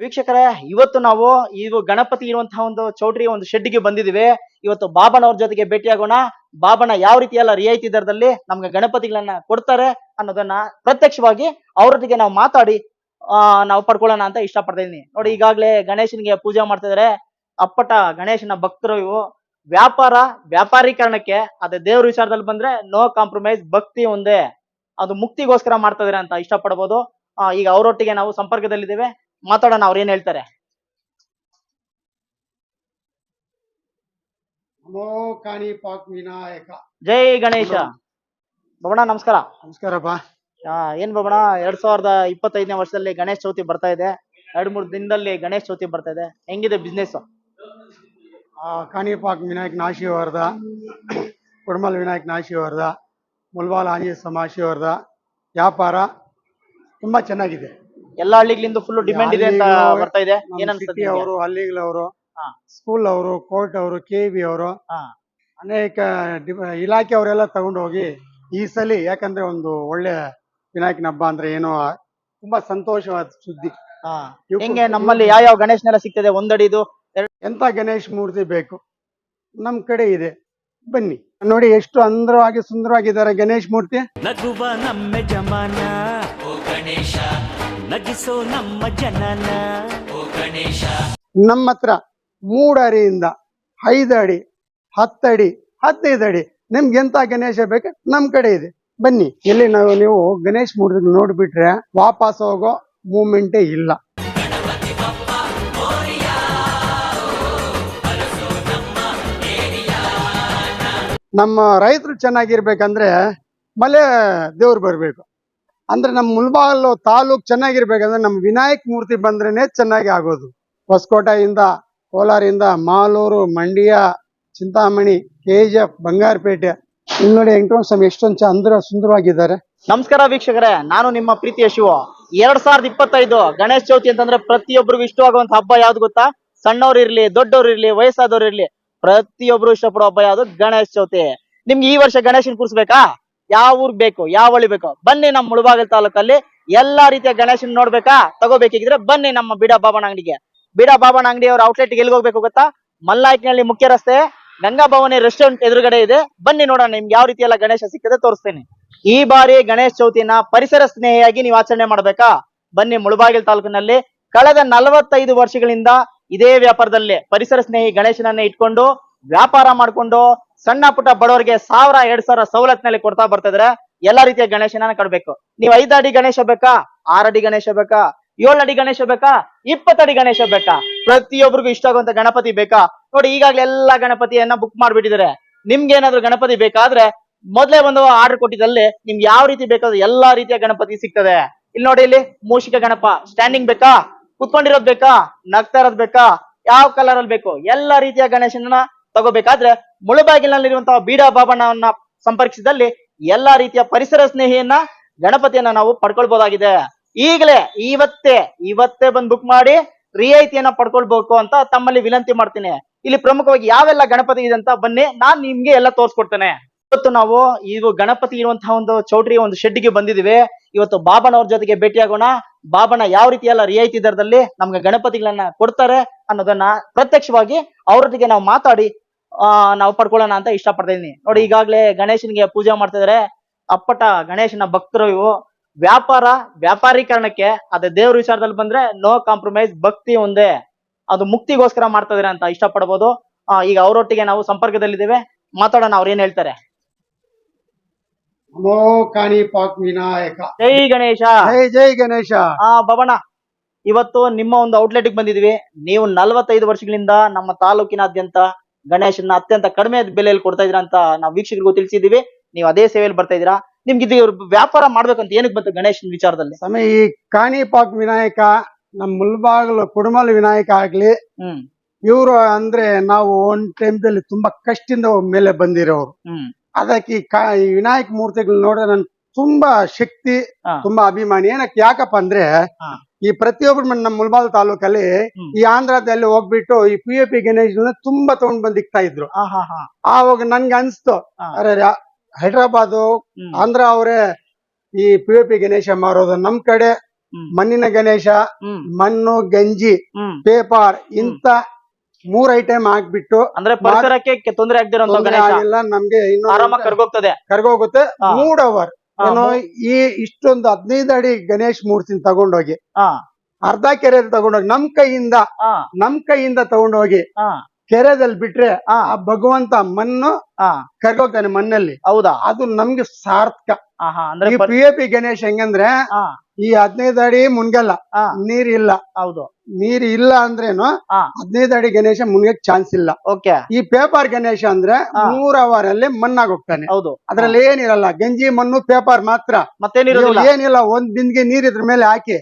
ವೀಕ್ಷಕರೇ, ಇವತ್ತು ನಾವು ಈ ಗಣಪತಿ ಇರುವಂತಹ ಒಂದು ಚೌಟ್ರಿ ಒಂದು ಶೆಡ್ಗೆ ಬಂದಿದ್ದೀವಿ. ಇವತ್ತು ಬಾಬನವ್ರ ಜೊತೆಗೆ ಭೇಟಿಯಾಗೋಣ. ಬಾಬನ ಯಾವ ರೀತಿ ಎಲ್ಲ ರಿಯಾಯಿತಿ ದರದಲ್ಲಿ ನಮ್ಗೆ ಗಣಪತಿಗಳನ್ನ ಕೊಡ್ತಾರೆ ಅನ್ನೋದನ್ನ ಪ್ರತ್ಯಕ್ಷವಾಗಿ ಅವರೊಟ್ಟಿಗೆ ನಾವು ಮಾತಾಡಿ, ಆ, ನಾವು ಪಡ್ಕೊಳ್ಳೋಣ ಅಂತ ಇದೀನಿ ನೋಡಿ, ಈಗಾಗಲೇ ಗಣೇಶನಿಗೆ ಪೂಜೆ ಮಾಡ್ತಾ ಅಪ್ಪಟ ಗಣೇಶನ ಭಕ್ತರು ಇವು. ವ್ಯಾಪಾರ, ವ್ಯಾಪಾರೀಕರಣಕ್ಕೆ, ಅದೇ ದೇವ್ರ ವಿಚಾರದಲ್ಲಿ ಬಂದ್ರೆ ನೋ ಕಾಂಪ್ರಮೈಸ್ ಭಕ್ತಿ ಒಂದೇ. ಅದು ಮುಕ್ತಿಗೋಸ್ಕರ ಮಾಡ್ತಾ ಇದಾರೆ ಅಂತ ಇಷ್ಟಪಡ್ಬೋದು. ಈಗ ಅವರೊಟ್ಟಿಗೆ ನಾವು ಸಂಪರ್ಕದಲ್ಲಿದ್ದೇವೆ. ಮಾತಾಡೋಣ ಅವ್ರು ಏನ್ ಹೇಳ್ತಾರೆ? ನಮೋ ಕಾಣಿಪಾಕ್ ವಿನಾಯಕ. ಜೈ ಗಣೇಶ. ಬಬಣ ನಮಸ್ಕಾರ. ನಮಸ್ಕಾರಪ್ಪ. ಆ, ಏನ್ ಬಬಣ ಎರಡ್ ಸಾವಿರದ ಇಪ್ಪತ್ತೈದನೇ ವರ್ಷದಲ್ಲಿ ಗಣೇಶ ಚೌತಿ ಬರ್ತಾ ಇದೆ. ಎರಡ್ ಮೂರ್ ದಿನದಲ್ಲಿ ಗಣೇಶ ಚೌತಿ ಬರ್ತಾ ಇದೆ. ಹೆಂಗಿದೆ ಬಿಸ್ನೆಸ್ ಆ ಕಾಣಿಪಾಕ್ ವಿನಾಯಕ್ ನಾಶಿವಾರ್ದ ಕುಡ್ಮಲ್ ವಿನಾಯಕ್ ನಾಶಿವಾರ್ದ ಮುಲ್ವಾಲ್ ಆಂಜನೇಯ ಸ್ವಾಮಿ ಆಶೀರ್ವಾದ ವ್ಯಾಪಾರ ತುಂಬಾ ಚೆನ್ನಾಗಿದೆ. ಎಲ್ಲಾ ಹಳ್ಳಿಗಳಿಂದ ಫುಲ್ ಡಿಮ್ಯಾಂಡ್ ಇದೆ ಅಂತ ಹಳ್ಳಿಗಳು, ಬರ್ತಾ ಇದೆ. ಅವರು ಹಳ್ಳಿಗಳವರು. ಸ್ಕೂಲ್ ಅವರು ಕೋರ್ಟ್ ಅವರು ಕೆ ಬಿ ಅವರು. ಅನೇಕ ಇಲಾಖೆ ಅವರೆಲ್ಲ ತಗೊಂಡೋಗಿ ಈ ಸಲ ಯಾಕಂದ್ರೆ ಒಂದು ಒಳ್ಳೆ ವಿನಾಯಕನ ಹಬ್ಬ ಅಂದ್ರೆ ಏನೋ ತುಂಬಾ ಸಂತೋಷವಾದ ಸುದ್ದಿ. ಹೆಂಗೆ ನಮ್ಮಲ್ಲಿ ಯಾವ ಯಾವ ಗಣೇಶನೆಲ್ಲ ಸಿಗ್ತದೆ? ಒಂದಡಿದು ಎಂತ ಗಣೇಶ್ ಮೂರ್ತಿ ಬೇಕು? ನಮ್ ಕಡೆ ಇದೆ. ಬನ್ನಿ. ನೋಡಿ ಎಷ್ಟು ಅಂದರವಾಗಿ ಸುಂದರವಾಗಿದ್ದಾರೆ ಗಣೇಶ್ ಮೂರ್ತಿ. ನಗುವ ನಮ್ಮ ಜಮಾನ ಓ ಗಣೇಶ. ನಗಿಸೋ ನಮ್ಮ ಜನನ. ಓ ಗಣೇಶ. ನಮ್ಮ ಹತ್ರ ಮೂಡರಿಯಿಂದ ಅಡಿಯಿಂದ ಐದು ಅಡಿ ಹತ್ತಡಿ ಹದಿನೈದು ಅಡಿ. ನಿಮ್ಗೆ ಎಂತ ಗಣೇಶ ಬೇಕು? ನಮ್ ಕಡೆ ಇದೆ. ಬನ್ನಿ ಇಲ್ಲಿ ನಾವು ನೀವು ಗಣೇಶ್ ಮೂರ್ತಿ ನೋಡ್ಬಿಟ್ರೆ ವಾಪಸ್ ಹೋಗೋ ಮೂಮೆಂಟೇ ಇಲ್ಲ. ನಮ್ಮ ರೈತರು ಚೆನ್ನಾಗಿರ್ಬೇಕಂದ್ರೆ ಮಲೆ ದೇವ್ರು ಬರ್ಬೇಕು. ಅಂದ್ರೆ ನಮ್ಮ ಮುಲ್ಬಾಗಲು ತಾಲೂಕ್ ಚೆನ್ನಾಗಿರ್ಬೇಕಂದ್ರೆ ನಮ್ಮ ವಿನಾಯಕ್ ಮೂರ್ತಿ ಬಂದ್ರೇನೆ ಚೆನ್ನಾಗಿ ಆಗೋದು. ಹೊಸಕೋಟೆಯಿಂದ, ಕೋಲಾರಿಂದ Malur, Mandya, Chintamani K G F Bangarpet. ಇಲ್ಲಿ ನೋಡಿ ಸ್ವಾಮಿ ಎಷ್ಟೊಂದು ಚಂದ್ರ ಸುಂದರವಾಗಿದ್ದಾರೆ. ನಮಸ್ಕಾರ ವೀಕ್ಷಕರೇ, ನಾನು ನಿಮ್ಮ ಪ್ರೀತಿಯ ಶಿವ. ಎರಡ್ ಸಾವಿರದ ಇಪ್ಪತ್ತೈದು ಗಣೇಶ ಚೌತಿ ಅಂತಂದ್ರೆ ಪ್ರತಿಯೊಬ್ಬರಿಗೂ ಇಷ್ಟವಾಗುವಂತ ಹಬ್ಬ ಯಾವ್ದು ಗೊತ್ತಾ? ಸಣ್ಣವ್ರು ಇರ್ಲಿ, ದೊಡ್ಡವ್ರು ಇರ್ಲಿ, ವಯಸ್ಸಾದವ್ರು ಇರ್ಲಿ, ಪ್ರತಿಯೊಬ್ರು ಇಷ್ಟಪಡೋ ಹಬ್ಬ ಯಾವ್ದು? ಗಣೇಶ ಚೌತಿ. ನಿಮ್ಗೆ ಈ ವರ್ಷ ಗಣೇಶನ್ ಕೂರ್ಸ್ಬೇಕಾ? ಯಾವ ಊರ್ ಬೇಕು, ಯಾವ ಹಳ್ಳಿ ಬೇಕು, ಬನ್ನಿ ನಮ್ಮ ಮುಳಬಾಗಿಲು ತಾಲೂಕಲ್ಲಿ ಎಲ್ಲಾ ರೀತಿಯ ಗಣೇಶನ್ ನೋಡ್ಬೇಕಾ? ತಗೋಬೇಕಿದ್ರೆ ಬನ್ನಿ ನಮ್ಮ ಬೀಡ ಬಾಬನ ಅಂಗಡಿಗೆ. ಬೀಡ ಬಾಬನ ಅಂಗಡಿ ಅವ್ರ ಔಟ್ಲೆಟ್ ಎಲ್ಲಿ ಹೋಗ್ಬೇಕು ಗೊತ್ತಾ? ಮಲ್ಲಾಯ್ಕಿನಲ್ಲಿ ಮುಖ್ಯ ರಸ್ತೆ, ಗಂಗಾ ಭವನಿ ರೆಸ್ಟೋರೆಂಟ್ ಎದುರುಗಡೆ ಇದೆ. ಬನ್ನಿ ನೋಡೋಣ ನಿಮ್ಗೆ ಯಾವ ರೀತಿ ಎಲ್ಲ ಗಣೇಶ ಸಿಕ್ಕದೆ ತೋರಿಸ್ತೇನೆ. ಈ ಬಾರಿ ಗಣೇಶ ಚೌತಿನ ಪರಿಸರ ಸ್ನೇಹಿಯಾಗಿ ನೀವು ಆಚರಣೆ ಮಾಡ್ಬೇಕಾ? ಬನ್ನಿ ಮುಳಬಾಗಿಲು ತಾಲೂಕಿನಲ್ಲಿ ಕಳೆದ ನಲವತ್ತೈದು ವರ್ಷಗಳಿಂದ ಇದೇ ವ್ಯಾಪಾರದಲ್ಲಿ ಪರಿಸರ ಸ್ನೇಹಿ ಗಣೇಶನನ್ನ ಇಟ್ಕೊಂಡು ವ್ಯಾಪಾರ ಮಾಡ್ಕೊಂಡು ಸಣ್ಣ ಪುಟ್ಟ ಬಡವರಿಗೆ ಸಾವಿರ, ಎರಡ್ ಸಾವಿರ ಸವಲತ್ತಿನಲ್ಲಿ ಕೊಡ್ತಾ ಬರ್ತಾ ಇದಾರೆ ಎಲ್ಲಾ ರೀತಿಯ ಗಣೇಶನ ಕಟ್ಬೇಕು. ನೀವು ಐದು ಅಡಿ ಗಣೇಶ ಬೇಕಾ? ಆರ್ ಅಡಿ ಗಣೇಶ ಬೇಕಾ? ಏಳು ಅಡಿ ಗಣೇಶ ಬೇಕಾ? ಇಪ್ಪತ್ತಡಿ ಗಣೇಶ ಬೇಕಾ? ಪ್ರತಿಯೊಬ್ಬರಿಗೂ ಇಷ್ಟ ಆಗುವಂತ ಗಣಪತಿ ಬೇಕಾ? ನೋಡಿ, ಈಗಾಗಲೇ ಎಲ್ಲಾ ಗಣಪತಿಯನ್ನ ಬುಕ್ ಮಾಡ್ಬಿಟ್ಟಿದ್ದಾರೆ. ನಿಮ್ಗೆ ಏನಾದ್ರು ಗಣಪತಿ ಬೇಕಾದ್ರೆ ಮೊದ್ಲೇ ಒಂದು ಆರ್ಡರ್ ಕೊಟ್ಟಿದ್ದಲ್ಲಿ ನಿಮ್ಗೆ ಯಾವ ರೀತಿ ಬೇಕಾದ್ರೆ ಎಲ್ಲಾ ರೀತಿಯ ಗಣಪತಿ ಸಿಗ್ತದೆ. ಇಲ್ಲಿ ನೋಡಿ, ಇಲ್ಲಿ ಮೂಷಿಕ ಗಣಪ. ಸ್ಟ್ಯಾಂಡಿಂಗ್ ಬೇಕಾ? ಕುತ್ಕೊಂಡಿರೋದ್ ಬೇಕಾ? ನಗ್ತಾ ಇರೋದ್ ಬೇಕಾ? ಯಾವ ಕಲರ್ ಅಲ್ಲಿ ಬೇಕು? ಎಲ್ಲಾ ರೀತಿಯ ಗಣೇಶನ ತಗೋಬೇಕಾದ್ರೆ ಮುಳುಬಾಗಿಲಿನಲ್ಲಿರುವಂತಹ ಬೀಡಾ ಬಾಬಣ್ಣವನ್ನ ಸಂಪರ್ಕಿಸಿದಲ್ಲಿ ಎಲ್ಲಾ ರೀತಿಯ ಪರಿಸರ ಸ್ನೇಹಿಯನ್ನ, ಗಣಪತಿಯನ್ನ ನಾವು ಪಡ್ಕೊಳ್ಬಹುದಾಗಿದೆ ಈಗಲೇ ಇವತ್ತೇ ಇವತ್ತೇ ಬಂದು ಬುಕ್ ಮಾಡಿ ರಿಯಾಯಿತಿಯನ್ನ ಪಡ್ಕೊಳ್ಬೇಕು ಅಂತ ತಮ್ಮಲ್ಲಿ ವಿನಂತಿ ಮಾಡ್ತೀನಿ. ಇಲ್ಲಿ ಪ್ರಮುಖವಾಗಿ ಯಾವೆಲ್ಲ ಗಣಪತಿ ಇದೆ ಅಂತ ಬನ್ನಿ, ನಾನ್ ನಿಮ್ಗೆ ಎಲ್ಲ ತೋರ್ಸ್ಕೊಡ್ತೇನೆ. ಇವತ್ತು ನಾವು ಇವು ಗಣಪತಿ ಇರುವಂತಹ ಒಂದು ಚೌಟ್ರಿ ಒಂದು ಶೆಡ್ಗೆ ಬಂದಿದ್ದೀವಿ. ಇವತ್ತು ಬಾಬನವ್ರ ಜೊತೆಗೆ ಭೇಟಿಯಾಗೋಣ. ಬಾಬನ ಯಾವ ರೀತಿ ಎಲ್ಲ ರಿಯಾಯಿತಿ ದರದಲ್ಲಿ ನಮ್ಗೆ ಗಣಪತಿಗಳನ್ನ ಕೊಡ್ತಾರೆ ಅನ್ನೋದನ್ನ ಪ್ರತ್ಯಕ್ಷವಾಗಿ ಅವ್ರೊಟ್ಟಿಗೆ ನಾವು ಮಾತಾಡಿ ನಾವು ಪಡ್ಕೊಳ್ಳೋಣ ಅಂತ ಇಷ್ಟಪಡ್ತಾ ಇದೀನಿ ನೋಡಿ ಈಗಾಗಲೇ ಗಣೇಶನಿಗೆ ಪೂಜೆ ಮಾಡ್ತಾ ಇದಾರೆ ಅಪ್ಪಟ ಗಣೇಶನ ಭಕ್ತರು ಇವು. ವ್ಯಾಪಾರ ವ್ಯಾಪಾರೀಕರಣಕ್ಕೆ ಅದೇ ದೇವ್ರ ವಿಚಾರದಲ್ಲಿ ಬಂದ್ರೆ ನೋ ಕಾಂಪ್ರಮೈಸ್ ಭಕ್ತಿ ಒಂದೇ. ಅದು ಮುಕ್ತಿಗೋಸ್ಕರ ಮಾಡ್ತಾ ಇದಾರೆ ಅಂತ ಇಷ್ಟಪಡ್ಬೋದು. ಆ, ಈಗ ಅವರೊಟ್ಟಿಗೆ ನಾವು ಸಂಪರ್ಕದಲ್ಲಿದ್ದೇವೆ. ಮಾತಾಡೋಣ ಅವ್ರು ಏನ್ ಹೇಳ್ತಾರೆ? ನಮೋ ಕಾಣಿಪಾಕ್ ವಿನಾಯಕ. ಜೈ ಗಣೇಶ. ಜೈ ಜೈ ಗಣೇಶ. ಆ ಬಬಣ ಇವತ್ತು ನಿಮ್ಮ ಒಂದು ಔಟ್ಲೆಟ್ ಬಂದಿದೀವಿ ನೀವು ನಲವತ್ತೈದು ವರ್ಷಗಳಿಂದ ನಮ್ಮ ತಾಲೂಕಿನಾದ್ಯಂತ ಗಣೇಶನ ಅತ್ಯಂತ ಕಡಿಮೆ ಬೆಲೆಯಲ್ಲಿ ಕೊಡ್ತಾ ಇದೀರಾ ಅಂತ ನಾವು ವೀಕ್ಷಕರಿಗೂ ತಿಳಿಸಿದೀವಿ ನೀವು ಅದೇ ಸೇವೆಯಲ್ಲಿ ಬರ್ತಾ ಇದೀರಾ ನಿಮ್ಗೆ ಇದು ವ್ಯಾಪಾರ ಮಾಡ್ಬೇಕಂತ ಏನಕ್ಕೆ ಬಂತು ಗಣೇಶನ ವಿಚಾರದಲ್ಲಿ? ಸ್ವಾಮಿ ಈ ಕಾಣಿಪಾಕ್ ವಿನಾಯಕ ನಮ್ ಮುಲ್ಬಾಗಲು ಕುಡುಮಲ್ ವಿನಾಯಕ ಆಗ್ಲಿ ಹ್ಮ್. ಇವರು ಅಂದ್ರೆ ನಾವು ಒಂದ್ ಟೈಮ್ದಲ್ಲಿ ತುಂಬಾ ಕಷ್ಟದಿಂದ ಮೇಲೆ ಬಂದಿರೋರು. ಹ್ಮ್. ಅದಕ್ಕೆ ಈ ಕಾ- ಈ ವಿನಾಯಕ ಮೂರ್ತಿಗಳು ನೋಡಿದ್ರೆ ನನ್ ತುಂಬಾ ಶಕ್ತಿ ಹಾ. ತುಂಬಾ ಅಭಿಮಾನಿ. ಏನಕ್ಕೆ ಯಾಕಪ್ಪ ಅಂದ್ರೆ ಹಾ. ಈ ಪ್ರತಿಯೊಬ್ರು ನಮ್ಮ ಮುಲ್ಬಾಲ್ ತಾಲೂಕಲ್ಲಿ ಈ ಆಂಧ್ರದಲ್ಲಿ ಹೋಗ್ಬಿಟ್ಟು ಈ ಪಿ ಎ ಪಿ ಗಣೇಶ್ ತುಂಬಾ ತಗೊಂಡ್ ಬಂದ್ ಇಕ್ತಾ ಇದ್ರು. ಆವಾಗ ನನ್ಗೆ ಅನ್ಸ್ತು. ಅರೆ ಹೈದ್ರಾಬಾದ್ ಆಂಧ್ರ ಅವರೇ ಈ ಪಿ ಎ ಪಿ ಗಣೇಶ ಮಾರೋದು ನಮ್ ಕಡೆ ಮಣ್ಣಿನ ಗಣೇಶ ಮಣ್ಣು ಗಂಜಿ ಪೇಪರ್ ಇಂತ ಮೂರ್ ಐಟಮ್ ಹಾಕ್ಬಿಟ್ಟು ಅಂದ್ರೆ ಪರಿಸರಕ್ಕೆ ತೊಂದರೆ ಆಗಿಲ್ಲ ನಮ್ಗೆ ಇನ್ನು ಕರ್ಗೋಗ್ತದೆ. ಕರ್ಗೋಗುತ್ತೆ. ಮೂಡ್ ಅವರ್ ಏನೋ ಈ ಇಷ್ಟೊಂದು ಹದಿನೈದು ಅಡಿ ಗಣೇಶ್ ಮೂರ್ತಿನ ತಗೊಂಡೋಗಿ ಅರ್ಧ ಕೆರೆ ತಗೊಂಡೋಗಿ ನಮ್ ಕೈಯಿಂದ ನಮ್ ಕೈಯಿಂದ ತಗೊಂಡೋಗಿ ಕೆರೆದಲ್ಲಿ ಬಿಟ್ರೆ ಆ ಭಗವಂತ ಮಣ್ಣು ಕರ್ಗೋಗ್ತಾನೆ ಮಣ್ಣಲ್ಲಿ. ಹೌದಾ? ಅದು ನಮ್ಗೆ ಸಾರ್ಥಕ. ಪಿ ಎ ಪಿ ಗಣೇಶ್ ಹೆಂಗಂದ್ರೆ ಈ ಹದಿನೈದು ಅಡಿ ಮುನ್ಗಲ್ಲ. ನೀರ್ ಇಲ್ಲ. ಹೌದು. ನೀರ್ ಇಲ್ಲ ಅಂದ್ರೇನು ಹದಿನೈದು ಅಡಿ ಗಣೇಶ ಮುನ್ಗಕ್ ಚಾನ್ಸ್ ಇಲ್ಲ. ಓಕೆ. ಈ ಪೇಪರ್ ಗಣೇಶ ಅಂದ್ರೆ. ಮೂರ್ ಅವರ್ ಅಲ್ಲಿ ಮಣ್ಣಾಗ್ ಹೋಗ್ತಾನೆ. ಹೌದು. ಅದ್ರಲ್ಲಿ ಏನಿರಲ್ಲ ಗಂಜಿ ಮಣ್ಣು ಪೇಪರ್ ಮಾತ್ರ. ಏನಿಲ್ಲ ಒಂದ್ ಬಿಂದಿಗೆ ನೀರ್ ಇದ್ರ ಮೇಲೆ ಹಾಕಿ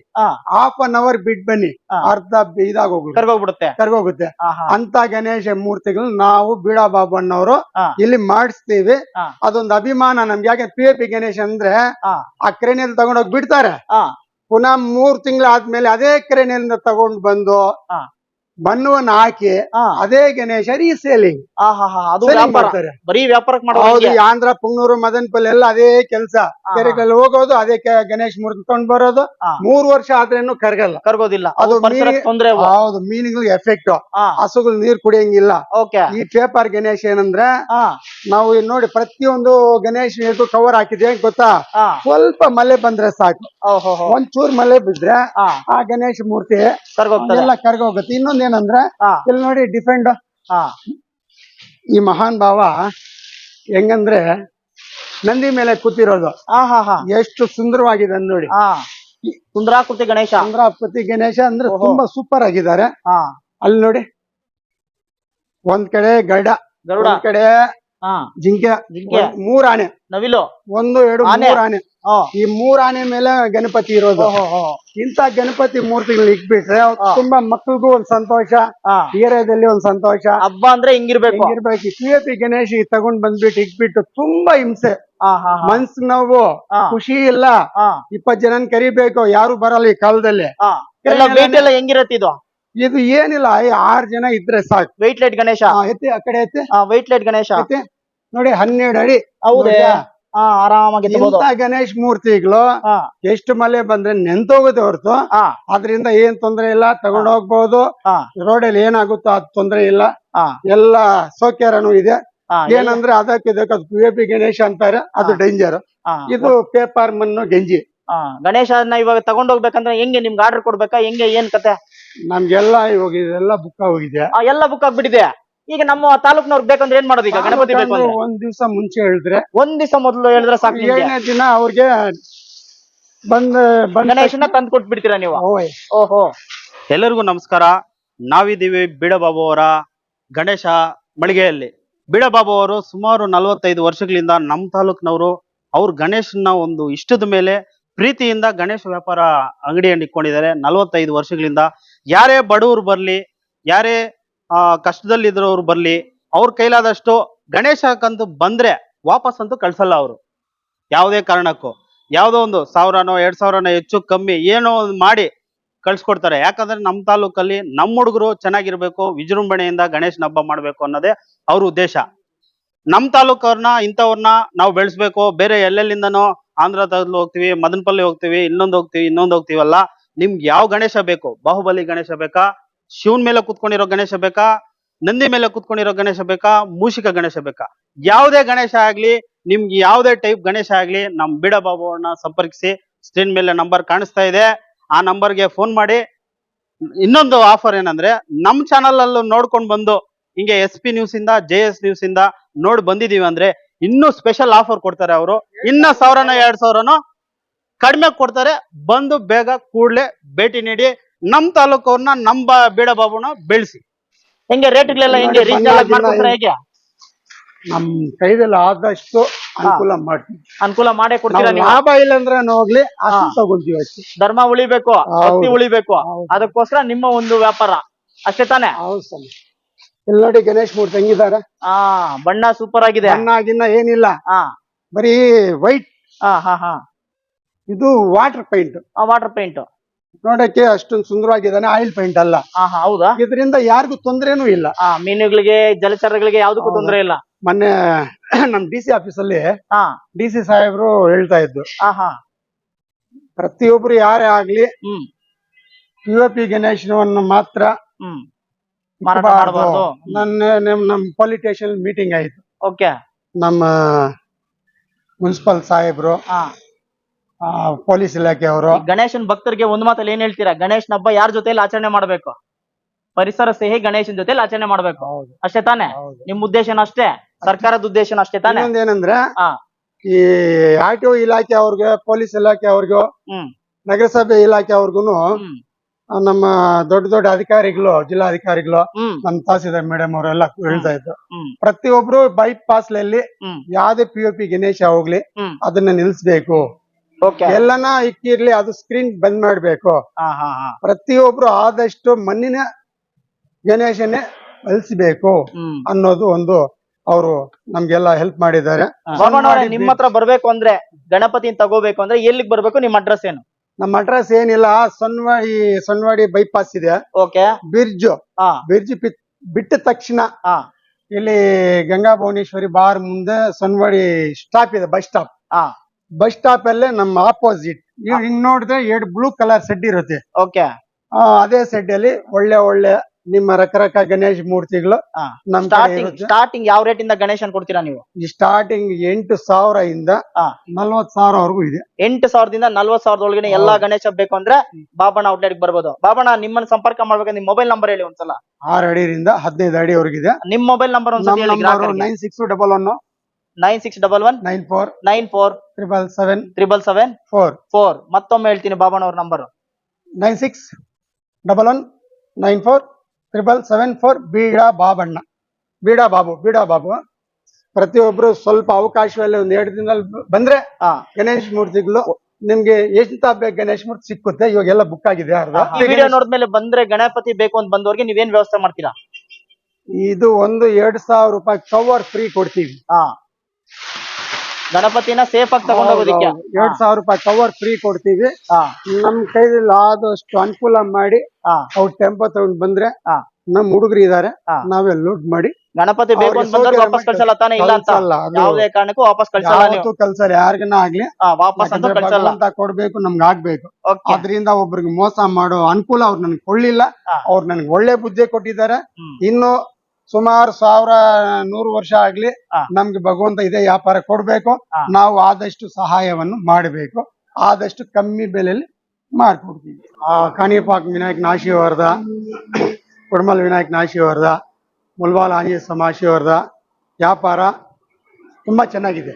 ಹಾಫ್ ಅನ್ ಅವರ್ ಬಿಟ್ ಬನ್ನಿ. ಅರ್ಧ ಇದಾಗೋಗ್ಬಿಡುತ್ತೆ. ಕರ್ಗೋಗ್ಬಿಡುತ್ತೆ. ಕರ್ಗೋಗುತ್ತೆ. ಅಂತ ಗಣೇಶ ಮೂರ್ತಿಗಳು ನಾವು ಬೀಡಾ ಬಾಬಣ್ಣವರು. ಇಲ್ಲಿ ಮಾಡಿಸ್ತೀವಿ. ಅದೊಂದು ಅಭಿಮಾನ ನಮ್ಗೆ. ಯಾಕೆ ಪಿ ಎ ಪಿ ಗಣೇಶ ಅಂದ್ರೆ ಆ ಕ್ರೇನಿಯಲ್ಲಿ ತಗೊಂಡೋಗಿ ಬಿಡ್ತಾರೆ. ಪುನಃ ಮೂರ್ ತಿಂಗಳಾದ್ಮೇಲೆ ಅದೇ ಕ್ರೇನಿಯಿಂದ ತಗೊಂಡ್ ಬಂದು ಹಾ ಬಣ್ಣವನ್ನ ಹಾಕಿ ಅದೇ ಗಣೇಶ ರೀಸೇಲಿಂಗ್ ಅದು ವ್ಯಾಪಾರ. ಬರೀ ವ್ಯಾಪಾರಕ್ಕೆ ಹೌದು ಮಾಡೋದು ಆಂಧ್ರ ಪುಂಗ್ನೂರು ಮದನ್ಪಲ್ಲಿ ಎಲ್ಲ ಅದೇ ಕೆಲಸ. ಕೆರೆಗಳಲ್ಲಿ ಹೋಗೋದು ಅದೇ ಗಣೇಶ ಮೂರ್ತಿ ತಗೊಂಡ್ ಬರೋದು. ಮೂರ್ ವರ್ಷ ಆದ್ರೇನು ಕರಗಲ್ಲ. ಕರ್ಗೋದಿಲ್ಲ. ಅದು ತೊಂದರೆ ಹೌದು ಮೀನುಗಳಿಗೆ ಎಫೆಕ್ಟ್ ಹಸುಗಳು ನೀರ್ ಕುಡಿಯಂಗಿಲ್ಲ. ಓಕೆ. ಈ ಪೇಪರ್ ಗಣೇಶ ಏನಂದ್ರೆ ನಾವು ನೋಡಿ ಪ್ರತಿಯೊಂದು ಗಣೇಶ ಕವರ್ ಹಾಕಿದ್ವಿ ಹೆಂಗ್ ಗೊತ್ತಾ? ಸ್ವಲ್ಪ ಮಳೆ ಬಂದ್ರೆ ಸಾಕು. ಒಂದ್ ಚೂರ್ ಮಳೆ ಬಿದ್ರೆ ಆ ಗಣೇಶ ಮೂರ್ತಿ ಕರ್ಗೋಗ್ತದೆ. ಎಲ್ಲ ಕರ್ಗೋಗುತ್ತೆ. ಇನ್ನೊಂದೇನಂದ್ರೆ ಹಾ. ಇಲ್ಲಿ ನೋಡಿ ಡಿಫೆಂಡ್ ಈ ಮಹಾನ್ ಭಾವ ಹೆಂಗಂದ್ರೆ ನಂದಿ ಮೇಲೆ ಕೂತಿರೋದು. ಎಷ್ಟು ಸುಂದರವಾಗಿದೆ ನೋಡಿ. ಸುಂದರಾಕೃತಿ ಗಣೇಶ. ಸುಂದರಾಕೃತಿ ಗಣೇಶ ಅಂದ್ರೆ ತುಂಬಾ ಸೂಪರ್ ಆಗಿದ್ದಾರೆ. ಅಲ್ಲಿ ನೋಡಿ ಒಂದ್ ಕಡೆ ಗರುಡ. ಒಂದ್ ಕಡೆ ಜಿಂಕೆ ಜಿಂಕೆ. ಮೂರ್ ಆನೆ ನವಿಲು. ಒಂದು ಎರಡು ಆನೆ. ಮೂರ್ ಆನೆ ಈ ಮೂರ್ ಆನೆ ಮೇಲೆ ಗಣಪತಿ ಇರೋದು. ಓಹೋ ಇಂತ ಗಣಪತಿ ಮೂರ್ತಿಗಳು ಇಕ್ಬಿಟ್ರೆ. ತುಂಬಾ ಮಕ್ಳಿಗೂ ಒಂದ್ ಸಂತೋಷ ಏರಿಯಾದಲ್ಲಿ ಒಂದ್ ಸಂತೋಷ. ಹಬ್ಬ ಅಂದ್ರೆ ಹಿಂಗಿರ್ಬೇಕು. ಇರ್ಬೇಕು ಪಿ ಎ ಪಿ ಗಣೇಶ್ ತಗೊಂಡ್ ಬಂದ್ಬಿಟ್ಟು ಇಕ್ಬಿಟ್ಟು ತುಂಬಾ ಹಿಂಸೆ. ಹಾ ಹಾ ಹಾ. ಮನ್ಸ್ ನೋವು. ಖುಷಿ ಇಲ್ಲ. ಇಪ್ಪತ್ ಜನನ್ ಕರಿಬೇಕು ಯಾರು ಬರಲ್ಲ ಈ ಕಾಲದಲ್ಲಿ. ಹಾ. ಎಲ್ಲ ವೇಟ್ ಎಲ್ಲ ಹೆಂಗಿರತ್ತೆ ಇದು? ಇದು ಏನಿಲ್ಲ ಈ ಆರ್ ಜನ ಇದ್ರೆ ಸಾಕು. Weight light Ganesha? ಆ, ಎತ್ತಿ ಆ ಕಡೆ ಎತ್ತಿ. White light Ganesha? ಎತ್ತಿ. ನೋಡಿ ಹನ್ನೆರಡು ಅಡಿ. ಹೌದೇ. ನೋಡ್ದಾ? ಹಾ ಆರಾಮಾಗಿ ಎತ್ತಬಹುದು ಇಂಥ ಗಣೇಶ್ ಮೂರ್ತಿಗಳು ಹಾ ಎಷ್ಟು ಮಳೆ ಬಂದ್ರೆ ನೆಂತೋಗುತ್ತೆ ಹೊರತು. ಅದ್ರಿಂದ ಅದರಿಂದ ಏನ್ ತೊಂದ್ರೆ ಇಲ್ಲ ತಗೊಂಡ್ ಹೋಗ್ಬಹುದು ಹಾ ರೋಡಲ್ಲಿ ಏನಾಗುತ್ತೋ ಅದ್ ತೊಂದ್ರೆ ಇಲ್ಲ. ಹಾ ಎಲ್ಲ ಸೌಕರ್ಯನು ಇದೆ. ಹಾ ಏನಂದ್ರೆ ಅದಕ್ಕೆ ಇದಕ್ಕೆ ಅದು ಪಿ ಗಣೇಶ ಅಂತಾರೆ. ಅದು ಡೇಂಜರ್ ಹಾ ಇದು ಪೇಪರ್ ಮಣ್ಣು ಗಂಜಿ. ಹಾ ಗಣೇಶನ ಇವಾಗ ತಗೊಂಡ್ ಹೋಗ್ಬೇಕಂದ್ರೆ ಹೆಂಗೆ ನಿಮ್ಗೆ ಆರ್ಡರ್ ಕೊಡ್ಬೇಕಾ? ಹೆಂಗೆ ಏನ್ ಕತೆ? ನಮ್ಗೆಲ್ಲ ಇವಾಗ ಇದೆಲ್ಲ ಬುಕ್ ಹೋಗಿದೆ. ಆ, ಎಲ್ಲ ಬುಕ್ ಆಗ್ಬಿಟ್ಟಿದೆ. ಈಗ ನಮ್ಮ ತಾಲೂಕ್ನವ್ರು ಬೇಕಂದ್ರೆ ಏನ್ ಮಾಡೋದು ಈಗ? ಗಣಪತಿ ಬೇಕು ಅಂದ್ರೆ? ಒಂದ್ ದಿವಸ ಮುಂಚೆ ಹೇಳಿದ್ರೆ ಒಂದ್ ದಿವಸ ಮೊದಲು ಹೇಳಿದ್ರೆ ಸಾಕು ನಿಮ್ಗೆ. ಏಳನೇ ದಿನ ಅವ್ರಿಗೆ ಬಂದ್ ಬಂದ ಗಣೇಶನ ತಂದು ಕೊಟ್ಬಿಡ್ತೀರಾ ನೀವು? ಓಯ್. ಓಹೋ. ಎಲ್ಲರಿಗೂ ನಮಸ್ಕಾರ. ನಾವಿದ್ದೀವಿ ಬೀಡಬಾಬು ಅವರ ಗಣೇಶ ಮಳಿಗೆಯಲ್ಲಿ. ಬೀಡಬಾಬು ಅವರು ಸುಮಾರು ನಲವತ್ತೈದು ವರ್ಷಗಳಿಂದ ನಮ್ಮ ತಾಲೂಕಿನವರು. ಅವ್ರು ಗಣೇಶನ ಒಂದು ಇಷ್ಟದ ಮೇಲೆ ಪ್ರೀತಿಯಿಂದ ಗಣೇಶ ವ್ಯಾಪಾರ ಅಂಗಡಿಯನ್ನು ಇಟ್ಕೊಂಡಿದ್ದಾರೆ. ನಲವತ್ತೈದು ವರ್ಷಗಳಿಂದ. ಯಾರೇ ಬಡವರು ಬರಲಿ ಯಾರೇ ಆ, ಕಷ್ಟದಲ್ಲಿದ್ದರವ್ರು ಬರಲಿ ಅವ್ರ ಕೈಲಾದಷ್ಟು ಗಣೇಶಕ್ಕಂತೂ ಬಂದ್ರೆ ವಾಪಸ್ ಅಂತೂ ಕಳ್ಸಲ್ಲ ಅವರು. ಯಾವುದೇ ಕಾರಣಕ್ಕೂ. ಯಾವುದೋ ಒಂದು ಸಾವಿರನೋ ಎರಡ್ ಸಾವಿರನೋ ಹೆಚ್ಚು ಕಮ್ಮಿ ಏನೋ ಒಂದು ಮಾಡಿ ಕಳ್ಸ್ಕೊಡ್ತಾರೆ. ಯಾಕಂದ್ರೆ ನಮ್ಮ ತಾಲೂಕಲ್ಲಿ ನಮ್ಮ ಹುಡುಗರು ಚೆನ್ನಾಗಿರ್ಬೇಕು ವಿಜೃಂಭಣೆಯಿಂದ ಗಣೇಶನ ಹಬ್ಬ ಮಾಡ್ಬೇಕು ಅನ್ನೋದೇ ಅವ್ರ ಉದ್ದೇಶ. ನಮ್ಮ ತಾಲೂಕವ್ರನ್ನ ಇಂಥವ್ರನ್ನ ನಾವು ಬೆಳೆಸ್ಬೇಕು. ಬೇರೆ ಎಲ್ಲೆಲ್ಲಿಂದನೋ ಆಂಧ್ರದಲ್ಲಿ ಹೋಗ್ತೀವಿ ಮದನಪಲ್ಲಿ ಹೋಗ್ತೀವಿ ಇನ್ನೊಂದು ಹೋಗ್ತೀವಿ ಇನ್ನೊಂದು ಹೋಗ್ತೀವಲ್ಲ ನಿಮ್ಗೆ ಯಾವ ಗಣೇಶ ಬೇಕು? ಬಾಹುಬಲಿ ಗಣೇಶ ಬೇಕಾ? ಶಿವನ್ ಮೇಲೆ ಕುತ್ಕೊಂಡಿರೋ ಗಣೇಶ ಬೇಕಾ? ನಂದಿ ಮೇಲೆ ಕುತ್ಕೊಂಡಿರೋ ಗಣೇಶ ಬೇಕಾ? ಮೂಷಿಕ ಗಣೇಶ ಬೇಕಾ? ಯಾವುದೇ ಗಣೇಶ ಆಗ್ಲಿ, ನಿಮ್ಗೆ ಯಾವುದೇ ಟೈಪ್ ಗಣೇಶ ಆಗ್ಲಿ, ನಮ್ ಬೀಡ ಬಾಬು ಅವ್ರನ್ನ ಸಂಪರ್ಕಿಸಿ ಸ್ಕ್ರೀನ್ ಮೇಲೆ ನಂಬರ್ ಕಾಣಿಸ್ತಾ ಇದೆ. ಆ ನಂಬರ್ಗೆ ಫೋನ್ ಮಾಡಿ. ಇನ್ನೊಂದು ಆಫರ್ ಏನಂದ್ರೆ, ನಮ್ ಚಾನಲ್ ಅಲ್ಲೂ ನೋಡ್ಕೊಂಡು ಬಂದು, ಹಿಂಗೆ ಎಸ್ ಪಿ ನ್ಯೂಸ್ ಇಂದ ಜೆ ಎಸ್ ನ್ಯೂಸ್ ಇಂದ ನೋಡ್ ಬಂದಿದೀವಿ ಅಂದ್ರೆ, ಇನ್ನೂ ಸ್ಪೆಷಲ್ ಆಫರ್ ಕೊಡ್ತಾರೆ ಅವರು. ಇನ್ನ ಸಾವಿರನ ಎರಡ್ ಸಾವಿರನೋ ಕಡಿಮೆ ಕೊಡ್ತಾರೆ. ಬಂದು ಬೇಗ ಕೂಡ್ಲೆ ಭೇಟಿ ನೀಡಿ ನಮ್ ತಾಲೂಕವ್ರನ್ನ ನಮ್ ಬಾ ಬೀಡ ಬಾಬುನ ಬೆಳೆಸಿ. ಹೆಂಗೆ ರೇಟ್ಗಳೆಲ್ಲ ಹೆಂಗೆ? ಹೇಗೆ? ನಮ್ ಕೈದಲ್ಲಿ ಆದಷ್ಟು ಅನುಕೂಲ ಮಾಡ್ತೀವಿ. ಅನುಕೂಲ ಮಾಡೇ ಕೊಡ್ತೀರಾ ನಾವು ನೀವು? ಲಾಭ ಇಲ್ಲ ಅಂದ್ರೆ ಹೋಗ್ಲಿ ಅಷ್ಟು ತಗೊಂತೀವಿ ಅಷ್ಟೇ. ಧರ್ಮ ಉಳಿಬೇಕು ಭಕ್ತಿ ಉಳಿಬೇಕು. ಹೌದು. ಅದಕ್ಕೋಸ್ಕರ ನಿಮ್ಮ ಒಂದು ವ್ಯಾಪಾರ. ಅಷ್ಟೇ ತಾನೆ? ಹೌದು ಸ್ವಾಮಿ. ಇಲ್ಲಿ ನೋಡಿ ಗಣೇಶ್ ಮೂರ್ತಿ ಹೆಂಗಿದ್ದಾರೆ? ಹಾ ಬಣ್ಣ ಸೂಪರ್ ಆಗಿದೆ. ಬಣ್ಣ ಗಿನ್ನ ಏನಿಲ್ಲ. ಹಾ. ಬರೀ ವೈಟ್ ಹಾ ಹಾ ಹಾ. ಇದು ವಾಟರ್ ಪೈಂಟ್ ವಾಟರ್ ಪೇಂಟ್ ನೋಡಕ್ಕೆ ಅಷ್ಟೊಂದು ಸುಂದರವಾಗಿದ್ದಾನೆ ಆಯಿಲ್ ಪೈಂಟ್ ಅಲ್ಲ. ಹಾ ಹೌದಾ? ಇದರಿಂದ ಯಾರಿಗೂ ತೊಂದರೆನೂ ಇಲ್ಲ. ಆ, ಮೀನುಗಳಿಗೆ ಜಲಚರಗಳಿಗೆ ಯಾವ್ದಕ್ಕೂ ಹೌದಾ? ತೊಂದರೆ ಇಲ್ಲ. ಮೊನ್ನೆ ನಮ್ ಡಿ ಸಿ ಆಫೀಸಲ್ಲಿ ಹಾ. ಡಿ ಸಿ ಸಾಹೇಬ್ರು ಹೇಳ್ತಾ ಇದ್ರು ಆ, ಹಾ ಪ್ರತಿಯೊಬ್ರು ಯಾರೇ ಆಗ್ಲಿ ಹ್ಮ್. ಪಿ ಒ ಪಿ ಗಣೇಶನವನ್ನು ಮಾತ್ರ ಹ್ಮ್. ಮಾರಾಟ ಇಟ್ಬಾರ್ದು. ಮಾಡಬಾರ್ದು. ನನ್ನ ನಮ್ ನಮ್ ಪೊಲಿಟಿಷಿಯನ್ ಮೀಟಿಂಗ್ ಆಯ್ತು. ಓಕೆ. ನಮ್ಮ ಮುನ್ಸಿಪಲ್ ಸಾಹೇಬ್ರು ಹಾ. ಪೊಲೀಸ್ ಇಲಾಖೆಯವರು ಗಣೇಶನ್ ಭಕ್ತರಿಗೆ ಒಂದ್ ಮಾತಲ್ಲಿ ಏನ್ ಹೇಳ್ತೀರಾ? ಗಣೇಶನ ಹಬ್ಬ ಯಾರ ಜೊತೆಲಿ ಆಚರಣೆ ಮಾಡ್ಬೇಕು? ಪರಿಸರ ಸ್ನೇಹಿ ಗಣೇಶನ್ ಜೊತೆಲಿ ಆಚರಣೆ ಮಾಡ್ಬೇಕು. ಅಷ್ಟೇ ತಾನೇ? ನಿಮ್ ಉದ್ದೇಶನ ಅಷ್ಟೇ? ಸರ್ಕಾರದ ಉದ್ದೇಶನ ಅಷ್ಟೇ ತಾನೆ? ಏನಂದ್ರೆ. ಈ ಆರ್ ಟಿ ಒ ಇಲಾಖೆ ಅವ್ರಿಗೆ ಪೊಲೀಸ್ ಇಲಾಖೆ ಅವ್ರಿಗೂ ನಗರಸಭೆ ಇಲಾಖೆ ಅವ್ರಿಗೂ ನಮ್ಮ ದೊಡ್ಡ ದೊಡ್ಡ ಅಧಿಕಾರಿಗಳು ಜಿಲ್ಲಾಧಿಕಾರಿಗಳು ನಮ್ ತಹಸೀಲ್ದಾರ್ ಮೇಡಮ್ ಅವರೆಲ್ಲ ಹೇಳ್ತಾ ಇದ್ರು. ಪ್ರತಿಯೊಬ್ರು ಬೈಪಾಸ್ನಲ್ಲಿ ಹ್ಮ್. ಯಾವ್ದೇ ಪಿ ಒ ಪಿ ಗಣೇಶ ಹೋಗ್ಲಿ ಅದನ್ನ ನಿಲ್ಸ್ಬೇಕು. ಎಲ್ಲನ ಇಕ್ಕಿರ್ಲಿ ಅದು ಸ್ಕ್ರೀನ್ ಬಂದ್ ಮಾಡ್ಬೇಕು. ಪ್ರತಿಯೊಬ್ರು ಆದಷ್ಟು ಮಣ್ಣಿನ ಗಣೇಶನೇ ಬಳಸಬೇಕು ಅನ್ನೋದು ಒಂದು ಅವರು ನಮ್ಗೆಲ್ಲ ಹೆಲ್ಪ್ ಮಾಡಿದ್ದಾರೆ. ನಿಮ್ಮ ನಿಮ್ ಹತ್ರ ಬರ್ಬೇಕು ಅಂದ್ರೆ ಗಣಪತಿ ತಗೋಬೇಕು ಅಂದ್ರೆ ಎಲ್ಲಿಗೆ ಬರ್ಬೇಕು? ನಿಮ್ ಅಡ್ರೆಸ್ ಏನು? ನಮ್ಮ ಅಡ್ರೆಸ್ ಏನಿಲ್ಲ ಸೊನ್ವಾಡಿ ಸೊನ್ವಾಡಿ ಬೈಪಾಸ್ ಇದೆ. Okay bridge. ಬಿರ್ಜ್ ಬಿಟ್ಟ ತಕ್ಷಣ ಇಲ್ಲಿ ಗಂಗಾ ಭುವನೇಶ್ವರಿ ಬಾರ್ ಮುಂದೆ ಸೊನ್ವಾಡಿ ಸ್ಟಾಪ್ ಇದೆ ಬಸ್ ಸ್ಟಾಪ್ ಬಸ್ ಸ್ಟಾಪ್ ಅಲ್ಲೇ ನಮ್ಮ ಆಪೋಸಿಟ್ ಹಿಂಗ್ ನೋಡಿದ್ರೆ ಎರಡು ಬ್ಲೂ ಕಲರ್ ಸೆಡ್ ಇರುತ್ತೆ. ಓಕೆ ಆ, ಅದೇ ಸೆಡ್ ಅಲ್ಲಿ ಒಳ್ಳೆ ಒಳ್ಳೆ ನಿಮ್ಮ ರಕರಕ ಗಣೇಶ್ ಮೂರ್ತಿಗಳು ಹಾ. ನಮ್ ಕಡೆ ಸ್ಟಾರ್ಟಿಂಗ್ ಇರುತ್ತೆ. ಸ್ಟಾರ್ಟಿಂಗ್ ಯಾವ ರೇಟ್ ಇಂದ ಗಣೇಶನ್ ಕೊಡ್ತೀರಾ ನೀವು? ಈ ಸ್ಟಾರ್ಟಿಂಗ್ ಎಂಟು ಸಾವಿರ ಇಂದ ಹಾ. ನಲ್ವತ್ ಸಾವಿರವರೆಗೂ ಇದೆ. ಎಂಟು ಸಾವಿರದಿಂದ ನಲ್ವತ್ ಸಾವಿರದ ಒಳಗಡೆ ಎಲ್ಲಾ ಗಣೇಶ ಬೇಕು ಅಂದ್ರೆ ಬಾಬಣ್ಣ ಔಟ್ಲೆಟ್ ಬರ್ಬೋದು. ಬಾಬಣ್ಣ ನಿಮ್ಮನ್ನ ಸಂಪರ್ಕ ಮಾಡ್ಬೇಕು ನಿಮ್ ಮೊಬೈಲ್ ನಂಬರ್ ಹೇಳಿ ಒಂದ್ಸಲ. ಆರು ಅಡಿಯಿಂದ ಹದಿನೈದು ಅಡಿವರೆಗಿದೆ. ನಿಮ್ ಮೊಬೈಲ್ ನಂಬರ್ ಒಂದ್ಸಲ ಹೇಳಿ nine six double one nine six double one? Nine four. Nine four. Triple seven. Triple seven? Four. Four. ಮತ್ತೊಮ್ಮೆ ಹೇಳ್ತೀನಿ ಬಾಬಣ್ಣ ಅವ್ರ number. Nine six double one nine four triple seven four ಬೀಡಾ ಬಾಬಣ್ಣ. ಬೀಡಾ ಬಾಬು ಬೀಡಾ ಬಾಬು ಪ್ರತಿಯೊಬ್ರು ಸ್ವಲ್ಪ ಅವಕಾಶವಲ್ಲಿ ಒಂದ್ ಎರಡು ದಿನದಲ್ಲಿ ಬಂದ್ರೆ ಗಣೇಶ್ ಮೂರ್ತಿಗಳು ನಿಮ್ಗೆ ಎಷ್ಟ ಬೇಕು ಗಣೇಶ್ ಮೂರ್ತಿ ಸಿಕ್ಕುತ್ತೆ. ಇವಾಗೆಲ್ಲ ಬುಕ್ ಆಗಿದೆ ಅರ್ಧ. ವಿಡಿಯೋ ನೋಡಿದ್ಮೇಲೆ ಬಂದ್ರೆ ಗಣಪತಿ ಬೇಕು ಅಂತ ಬಂದವ್ರಿಗೆ ನೀವೇನ್ ವ್ಯವಸ್ಥೆ ಮಾಡ್ತೀರಾ? ಇದು ಒಂದು ಎರಡ್ ಸಾವಿರ ರೂಪಾಯಿ ಕವರ್ ಫ್ರೀ ಕೊಡ್ತೀವಿ. ಹಾ. ಗಣಪತಿನ ಸೇಫ್ ಆಗಿ ತಗೊಂಡೋಗೋದಿಕ್ಕೆ ಎರಡ್ ಸಾವಿರ ರೂಪಾಯಿ ಕವರ್ ಫ್ರೀ ಕೊಡ್ತೀವಿ. ನಮ್ ಕೈಲಿ ಆದಷ್ಟು ಅನುಕೂಲ ಮಾಡಿ ಅವ್ರ ಟೆಂಪೋ ತಗೊಂಡ್ ಬಂದ್ರೆ ನಮ್ ಹುಡುಗರು ಇದಾರೆ. ನಾವೇ ಲೋಡ್ ಮಾಡಿ ಗಣಪತಿ ಬೇಕು ಅಂತ ವಾಪಸ್ ಕಳ್ಸಲ್ಲ ತಾನೇ? ಇಲ್ಲ ಅಂತ. ಕಳ್ಸಲ್ಲ, ಯಾವುದೇ ಕಾರಣಕ್ಕೂ ವಾಪಸ್ ಕಳ್ಸಲ್ಲ ನೀವು. ಕಲ್ಸಲ್ಲ ಯಾರಿಗನ ಆಗ್ಲಿ. ವಾಪಸ್ ಅಂತ ಕಳ್ಸಲ್ಲ. ಅಂತ ಕೊಡ್ಬೇಕು ನಮ್ಗೆ ಆಗ್ಬೇಕು. ಅದ್ರಿಂದ ಒಬ್ರಿಗೆ ಮೋಸ ಮಾಡೋ ಅನುಕೂಲ ಅವ್ರು ನನ್ಗೆ ಕೊಡ್ಲಿಲ್ಲ. ಅವ್ರು ನನ್ಗೆ ಒಳ್ಳೆ ಬುದ್ಧಿ ಕೊಟ್ಟಿದ್ದಾರೆ. ಇನ್ನು ಸುಮಾರು ಸಾವಿರ ನೂರು ವರ್ಷ ಆಗ್ಲಿ. ನಮ್ಗೆ ಭಗವಂತ ಇದೇ ವ್ಯಾಪಾರ ಕೊಡ್ಬೇಕು. ನಾವು ಆದಷ್ಟು ಸಹಾಯವನ್ನು ಮಾಡಬೇಕು. ಆದಷ್ಟು ಕಮ್ಮಿ ಬೆಲೆಯಲ್ಲಿ ಮಾಡ್ಕೊಡ್ತೀವಿ. ಆ ಕಾಣಿಪಾಕ್ ವಿನಾಯಕ್ ನಾಶಿವರ್ಧ ಕುಡಮಲ್ ವಿನಾಯಕ್ ನಾಶಿವರ್ಧ ಮುಲ್ವಾಲ್ ಆಂಜನೇಯ ಆಶೀರ್ವಾದ ವ್ಯಾಪಾರ ತುಂಬಾ ಚೆನ್ನಾಗಿದೆ.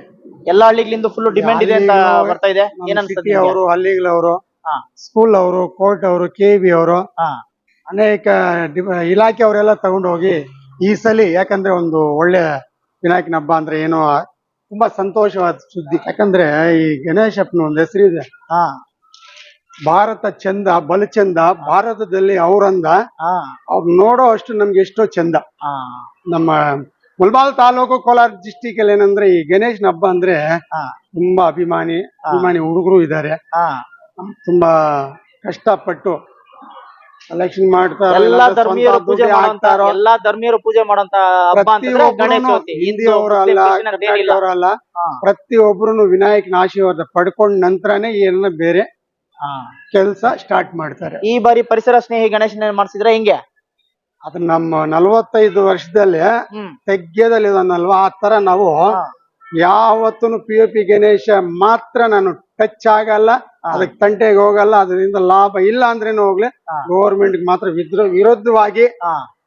ಎಲ್ಲ ಹಳ್ಳಿಗಳಿಂದ ಫುಲ್ ಡಿಮ್ಯಾಂಡ್ ಇದೆ ಅಂತ ಬರ್ತಾ ಇದೆ. ಅವರು ಹಳ್ಳಿಗಳವರು ಸ್ಕೂಲ್ ಅವರು ಕೋರ್ಟ್ ಅವರು ಕೆ ಬಿ ಅವರು ಅನೇಕ ಇಲಾಖೆ ಅವರೆಲ್ಲ ತಗೊಂಡು ಹೋಗಿ ಈ ಸಲ ಯಾಕಂದ್ರೆ ಒಂದು ಒಳ್ಳೆ ವಿನಾಯಕನ ಹಬ್ಬ ಅಂದ್ರೆ ಏನೋ ತುಂಬಾ ಸಂತೋಷವಾದ ಸುದ್ದಿ. ಯಾಕಂದ್ರೆ ಈ ಗಣೇಶಪ್ಪನ ಒಂದು ಹೆಸರಿದೆ ಹಾ. ಭಾರತ ಚಂದ ಬಲು ಚಂದ ಭಾರತದಲ್ಲಿ ಅವರಂದ ಅವ್ರು ನೋಡೋ ಅಷ್ಟು ನಮ್ಗೆ ಎಷ್ಟೋ ಚಂದ. ನಮ್ಮ ಮುಲ್ಬಾಲ್ ತಾಲೂಕು ಕೋಲಾರ ಡಿಸ್ಟಿಕ್ ಅಲ್ಲಿ ಏನಂದ್ರೆ ಈ ಗಣೇಶನ ಹಬ್ಬ ಅಂದ್ರೆ ತುಂಬಾ ಅಭಿಮಾನಿ ಅಭಿಮಾನಿ ಹುಡುಗರು ಇದ್ದಾರೆ. ತುಂಬಾ ಕಷ್ಟಪಟ್ಟು ಕಲೆಕ್ಷನ್ ಮಾಡ್ತಾರ ಎಲ್ಲಾ ಧರ್ಮೀಯರು ಪೂಜೆ ಹಾಕ್ತಾರೋ. ಎಲ್ಲಾ ಧರ್ಮೀಯರು ಪೂಜೆ ಮಾಡೋಂತ ಹಬ್ಬ ಅಂತಂದ್ರೆ ಗಣೇಶ ಪ್ರತಿಯೊಬ್ರುನು ಚೌತಿ. ಹಿಂದೂ ಹಿಂದಿಯವರು ಅಲ್ಲ ಕ್ರಿಶ್ಚಿಯನ್ ಅಂತ ಏನಿಲ್ಲ. ಕರ್ನಾಟಕದವರಲ್ಲ ಹಾ. ಪ್ರತಿಯೊಬ್ರು ವಿನಾಯಕನ ಆಶೀರ್ವಾದ ಪಡ್ಕೊಂಡ್ ನಂತರನೇ ಏನ ಬೇರೆ ಕೆಲಸ ಸ್ಟಾರ್ಟ್ ಮಾಡ್ತಾರೆ. ಈ ಬಾರಿ ಪರಿಸರ ಸ್ನೇಹಿ ಗಣೇಶನ ಮಾಡಿಸಿದ್ರೆ ಹಿಂಗೆ? ಅದು ನಮ್ಮ ನಲವತ್ತೈದು ವರ್ಷದಲ್ಲಿ ತೆಗ್ಗದಲ್ಲಿ ಇದನ್ನಲ್ವಾ ಆ ತರ ನಾವು. ಯಾವತ್ತೂ ಪಿ ಯು ಪಿ ಗಣೇಶ ಮಾತ್ರ ನಾನು ಟಚ್ ಆಗಲ್ಲ. ಅದಕ್ಕೆ ತಂಟೆಗೆ ಹೋಗಲ್ಲ ಅದರಿಂದ ಲಾಭ ಇಲ್ಲ ಅಂದ್ರೇನು ಹೋಗ್ಲಿ ಗವರ್ನಮೆಂಟ್ ಗೌರ್ಮೆಂಟ್ ಮಾತ್ರ ವಿದ್ರ ವಿರುದ್ಧವಾಗಿ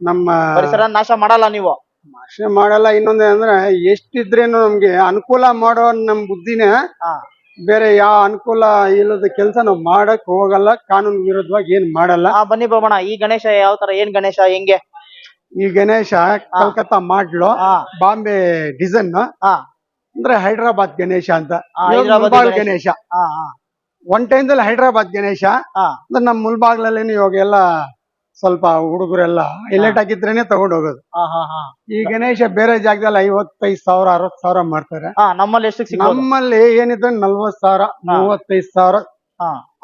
ನಮ್ಮ ಪರಿಸರ ನಾಶ ಮಾಡಲ್ಲ ನೀವು. ನಾಶ ಮಾಡಲ್ಲ ಇನ್ನೊಂದೇ ಅಂದ್ರೆ ಎಷ್ಟಿದ್ರೇನು ನಮ್ಗೆ ಅನುಕೂಲ ಮಾಡೋ ನಮ್ ಬುದ್ಧಿನೇ ಬೇರೆ ಯಾವ ಅನುಕೂಲ ಇಲ್ಲದ ಕೆಲಸ ನಾವು ಮಾಡಕ್ ಹೋಗಲ್ಲ ಕಾನೂನು ವಿರುದ್ಧವಾಗಿ ಏನ್ ಮಾಡಲ್ಲ. ಬನ್ನಿ ಬಾಬಣ್ಣ ಈ ಗಣೇಶ ಯಾವ ತರ ಏನ್ ಗಣೇಶ ಹೆಂಗೆ? ಈ ಗಣೇಶ ಕಲ್ಕತ್ತಾ ಮಾಡ್ಲು ಬಾಂಬೆ ಡಿಸೈನ್ ಅಂದ್ರೆ ಹೈದರಾಬಾದ್ ಗಣೇಶ ಅಂತ. ಹಾ, ಇವಾಗ ಮುಲ್ಬಾಗ್ ಗಣೇಶ. ಒನ್ ಟೈಮ್ ದಲ್ಲಿ ಹೈದರಾಬಾದ್ ಗಣೇಶ. ಅಂದ್ರೆ ನಮ್ಮ ಮುಲ್ಬಾಗ್ಲಲ್ಲಿ ಇವಾಗ ಎಲ್ಲ ಸ್ವಲ್ಪ ಹುಡುಗರೆಲ್ಲ ಹೈಲೈಟ್ ಆಗಿದ್ರೇನೆ ತಗೊಂಡ್ ಹೋಗೋದು. ಈ ಗಣೇಶ ಬೇರೆ ಜಾಗದಲ್ಲಿ ಐವತ್ತೈದು ಸಾವಿರ ಅರವತ್ ಸಾವಿರ ಮಾಡ್ತಾರೆ. ನಮ್ಮಲ್ಲಿ ಎಷ್ಟು ನಮ್ಮಲ್ಲಿ ಏನಿದ್ರೆ ನಲ್ವತ್ ಸಾವಿರ ಮೂವತ್ತೈದು ಸಾವಿರ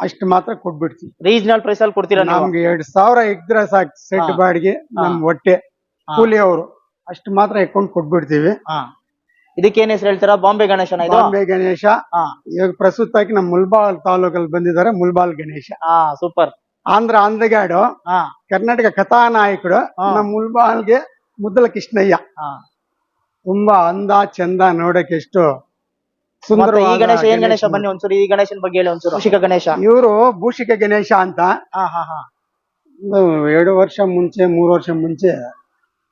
ಅಷ್ಟು ಮಾತ್ರ ಕೊಟ್ಬಿಡ್ತೀವಿ. ರೀಜನಲ್ ಪ್ರೈಸ್ ಅಲ್ಲಿ ಕೊಡ್ತೀರಾ ನಮ್ಗೆ ಎರಡ್ ಸಾವಿರ ಇದ್ರೆ ಸಾಕು ಸೆಟ್. ಬಾಡಿಗೆ ನಮ್ ಹೊಟ್ಟೆ ಕೂಲಿ ಅವರು. ಅಷ್ಟು ಮಾತ್ರ ಇಟ್ಕೊಂಡು ಕೊಟ್ಬಿಡ್ತೀವಿ. ಇದಕ್ಕೆ ಏನ್ ಹೆಸರು ಹೇಳ್ತೀರಾ? ಬಾಂಬೆ ಗಣೇಶನ ಇದು? ಬಾಂಬೆ ಗಣೇಶ. ಇವಾಗ ಪ್ರಸ್ತುತವಾಗಿ ನಮ್ಮ ಮುಲ್ಬಾಲ್ ತಾಲೂಕಲ್ಲಿ ಬಂದಿದ್ದಾರೆ ಮುಲ್ಬಾಲ್ ಗಣೇಶ. ಹಾ ಸೂಪರ್. ಆಂಧ್ರ ಅಂದಗಾಡು ಹಾ. ಕರ್ನಾಟಕ ಕಥಾನಾಯಕರು ನಮ್ ನಮ್ಮ ಮುಲ್ಬಾಲ್ಗೆ ಮುದ್ದಲ ಕೃಷ್ಣಯ್ಯ. ಹಾ. ತುಂಬಾ ಅಂದ ಚಂದ ನೋಡಕ್ಕೆ ಎಷ್ಟು ಸುಂದರ ಈ ಗಣೇಶ ಏನ್ ಗಣೇಶ. ಬನ್ನಿ ಒಂದ್ಸರಿ ಈ ಗಣೇಶನ ಬಗ್ಗೆ ಹೇಳಿ ಒಂದ್ಸರಿ. ಭೂಷಿಕ ಗಣೇಶ. ಇವರು ಭೂಷಿಕ ಗಣೇಶ ಅಂತ. ಎರಡು ವರ್ಷ ಮುಂಚೆ ಮೂರು ವರ್ಷ ಮುಂಚೆ